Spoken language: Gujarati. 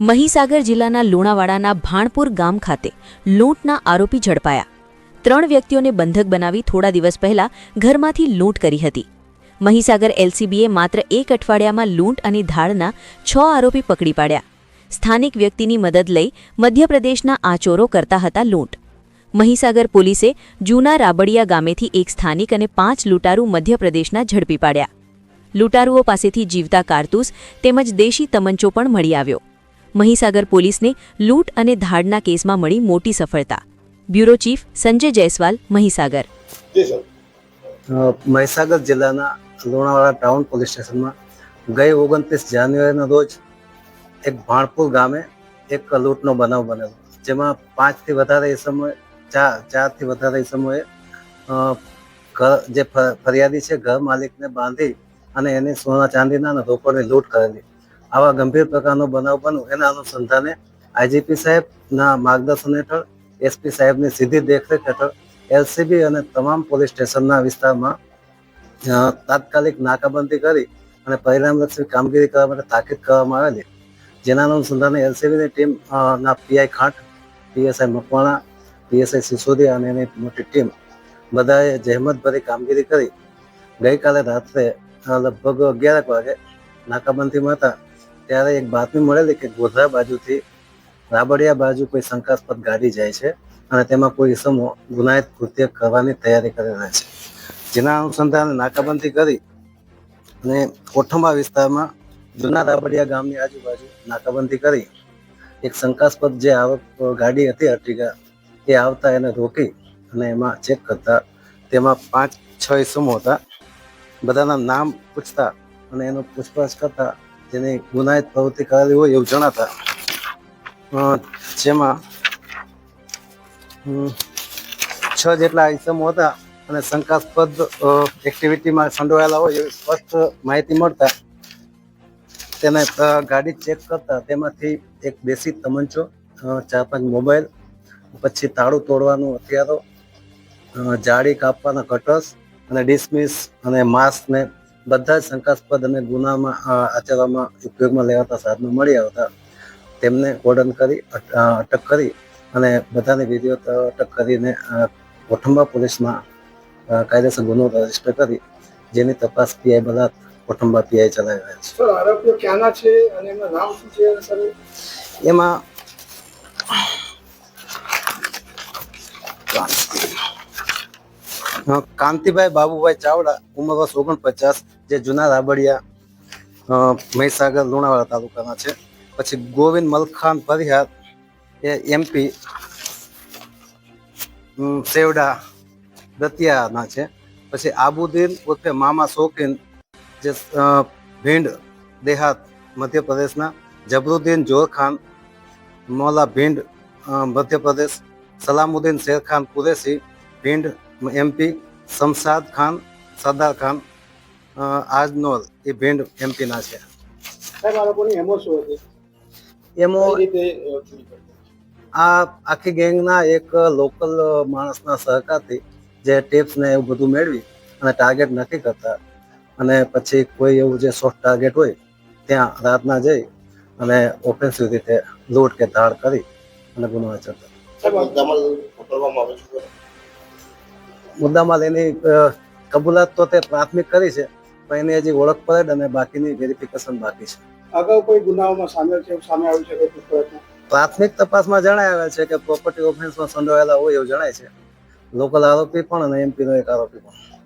મહીસાગર જિલ્લાના લુણાવાડાના ભાણપુર ગામ ખાતે લૂંટના આરોપી ઝડપાયા. ત્રણ વ્યક્તિઓને બંધક બનાવી થોડા દિવસ પહેલા ઘરમાંથી લૂંટ કરી હતી. મહીસાગર એલસીબીએ માત્ર એક અઠવાડિયામાં લૂંટ અને ધાડના છ આરોપી પકડી પાડ્યા. સ્થાનિક વ્યક્તિની મદદ લઈ મધ્યપ્રદેશના આ ચોરો કરતા હતા લૂંટ. મહીસાગર પોલીસે જૂના રાબડિયા ગામેથી એક સ્થાનિક અને પાંચ લૂંટારૂ મધ્યપ્રદેશના ઝડપી પાડ્યા. લૂંટારુઓ પાસેથી જીવતા કારતૂસ તેમજ દેશી તમંચો પણ મળી આવ્યો. મહીસાગર પોલીસને લૂંટ અને ધાડના કેસમાં મળી મોટી સફળતા. Bureau chief Sanjay Jaiswal Mahisagar. Mahisagar જિલ્લાના લુણાવાડા ટાઉન પોલીસ સ્ટેશનમાં ગઈ ઓગણત્રીસ જાન્યુઆરીના રોજ એક ભાણપુર ગામે એક લૂંટનો બનાવ બનેલો. જેમાં પાંચથી વધારે એ સમયે ચાર ચારથી વધારે એ સમયે ઘર જે ફરિયાદી છે ઘર માલિકને બાંધી અને એને સોના ચાંદીના રોકડની લૂંટ કરેલી. આવા ગંભીર પ્રકારનો બનાવ બન્યો. એના અનુસંધાને આઈજીપી સાહેબના માર્ગદર્શન હેઠળ, એસપી સાહેબની સીધી દેખરેખ હેઠળ, એલસીબી અને તમામ પોલીસ સ્ટેશનના વિસ્તારમાં તાત્કાલિક નાકાબંધી કરી અને પરિણામલક્ષી કામગીરી કરવા માટે તાકીદ કરવામાં આવેલી. જેના અનુસંધાને એલસીબીની ટીમ ના PI Khant, PSI Makwana, PSI Sisodiya અને એની મોટી ટીમ બધાએ જહેમતભરી કામગીરી કરી. ગઈકાલે રાત્રે લગભગ અગિયારક વાગે નાકાબંધીમાં હતા. ત્યારે એક બાતમી મળેલી કે ગોધરા બાજુથી રાબડિયા બાજુ કોઈ શંકાસ્પદ ગાડી જાય છે અને તેમાં કોઈ ઇસમો ગુનાહિત કૃત્ય કરવાની તૈયારી કરી રહ્યા છે. જેના અનુસંધાને નાકાબંધી કરી અને કોઠંબા વિસ્તારમાં જૂના રાબડિયા ગામની આજુબાજુ નાકાબંધી કરી એક શંકાસ્પદ જે આવક ગાડી હતી અર્ટિગા, એ આવતા એને રોકી અને એમાં ચેક કરતા તેમાં પાંચ, છ ઇસમો હતા. બધાના નામ પૂછતા અને એનો પૂછપરછ કરતા જેની ગુનાહિત પ્રવૃત્તિ કરેલી હોય એવું જણાતા. જેમાં છ જેટલા આઈટમો હતા અને શંકાસ્પદ એક્ટિવિટીમાં સંડોવાયેલા હોય એવી સ્પષ્ટ માહિતી મળતા તેને ગાડી ચેક કરતા તેમાંથી એક દેશી તમંચો ચાર પાંચ મોબાઈલ, પછી તાળું તોડવાનું હથિયારો જાળી કાપવાના કટર્સ અને ડિસમિસ અને માસ્ક ને બધા જ શંકાસ્પદ અને ગુનામાં આચરવામાં ઉપયોગમાં લેવાતા સાધનો મળી આવતા તેમને ઓર્ડન કરી અટક કરી અને બધાની વિધિઓ અટક કરીને કોઠંબા પોલીસમાં કાયદેસર ગુનો રજિસ્ટર કરી જેની તપાસ પીઆઈ બલાત કોઠંબા પીઆઈ ચલાવી રહ્યા છે. એમાં કાંતિભાઈ બાબુભાઈ ચાવડા, ઉંમર વર્ષ ઓગણપચાસ, જે જૂના રાબડિયા મહીસાગર, લુણાવાડા તાલુકાના છે. પછી ગોવિંદ મલખાન પરિહાર, એ એમપી સેવડા, દતિયાના છે. પછી આબુદ્દીન ઉર્ફે મામા શોકીન, જે ભીંડ દેહાત મધ્યપ્રદેશના, જબરુદ્દીન જોરખાન, મોલા ભીંડ મધ્યપ્રદેશ, સલામુદ્દીન શેરખાન કુરેશી ભીંડ એમપી શમશાદ ખાન સરદાર ખાન અ, આજનોર એ ભીંડ એમપીના છે. એમો? આ આખી ગેંગના એક લોકલ માણસના સહકારથી જે ટિપ્સ ને એવું બધું મેળવી અને ટાર્ગેટ નક્કી કરતા. અને પછી કોઈ એવું જે સોફ્ટ ટાર્ગેટ હોય ત્યાં રાતના જઈ અને ઓફેન્સિવ રીતે લૂંટ કે ધાડ કરી અને ગુનો આચરતા મુદ્દામાં લઈને કબૂલાત તો તે પ્રાથમિક કરી છે પણ એની હજી ઓળખ પરેડ અને બાકીની વેરિફિકેશન બાકી છે. અગાઉ કોઈ ગુનાઓમાં સામેલ છે સામે આવ્યું છે કોઈ પ્રાથમિક તપાસમાં જણાવેલ છે કે પ્રોપર્ટી ઓફેન્સમાં સંડોવાયેલા હોય એવું જણાય છે. લોકલ આરોપી પણ અને એમપીનો એક આરોપી પણ.